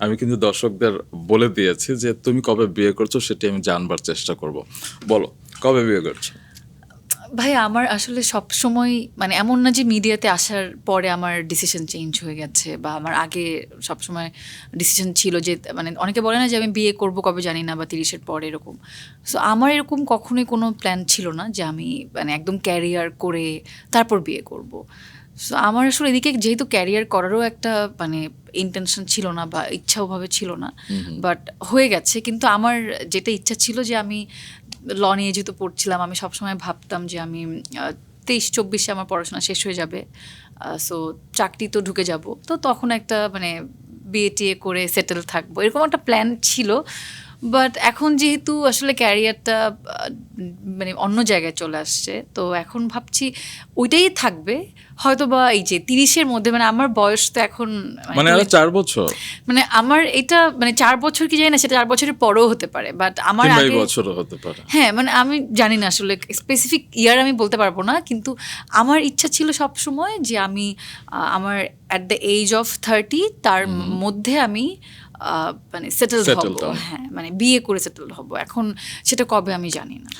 আমি কিন্তু দর্শকদের বলে দিয়েছি যে তুমি কবে বিয়ে করছ সেটি আমি জানবার চেষ্টা করব। বলো, কবে বিয়ে করছ? ভাই, আমার আসলে সব সময় মানে এমন না যে মিডিয়াতে আসার পরে আমার ডিসিশন চেঞ্জ হয়ে গেছে বা আমার আগে সব সময় ডিসিশন ছিল যে মানে অনেকে বলে না যে আমি বিয়ে করব কবে জানি না বা তিরিশের পরে এরকম। সো আমার এরকম কখনোই কোনো প্ল্যান ছিল না যে আমি মানে একদম ক্যারিয়ার করে তারপর বিয়ে করব। সো আমার আসলে এদিকে যেহেতু ক্যারিয়ার করারও একটা মানে ইন্টেনশন ছিল না বা ইচ্ছা ওভাবে ছিল না বাট হয়ে গেছে। কিন্তু আমার যেটা ইচ্ছা ছিল যে আমি ল নিয়ে যেহেতু পড়ছিলাম আমি সবসময় ভাবতাম যে আমি তেইশ চব্বিশে আমার পড়াশোনা শেষ হয়ে যাবে সো চাকরি তো ঢুকে যাব। তো তখন একটা মানে বিয়ে টিয়ে করে সেটেল থাকব। এরকম একটা প্ল্যান ছিল বাট এখন যেহেতু আসলে ক্যারিয়ারটা মানে অন্য জায়গায় চলে আসছে তো এখন ভাবছি ওইটাই থাকবে। হয়তো বা এই যে তিরিশের মধ্যে মানে আমার বয়স তো এখন মানে আরও চার বছর। মানে আমার এটা মানে চার বছর কি জানি না সেটা চার বছরের পরেও হতে পারে। বাট আমার আগে বছরও হতে পারে। হ্যাঁ মানে আমি জানি না আসলে স্পেসিফিক ইয়ার আমি বলতে পারব না কিন্তু আমার ইচ্ছা ছিল সব সময় যে আমি আমার at the age of thirty তার মধ্যে আমি মানে সেটেল হব। হ্যাঁ মানে বিয়ে করে সেটেল হব। এখন সেটা কবে আমি জানি না।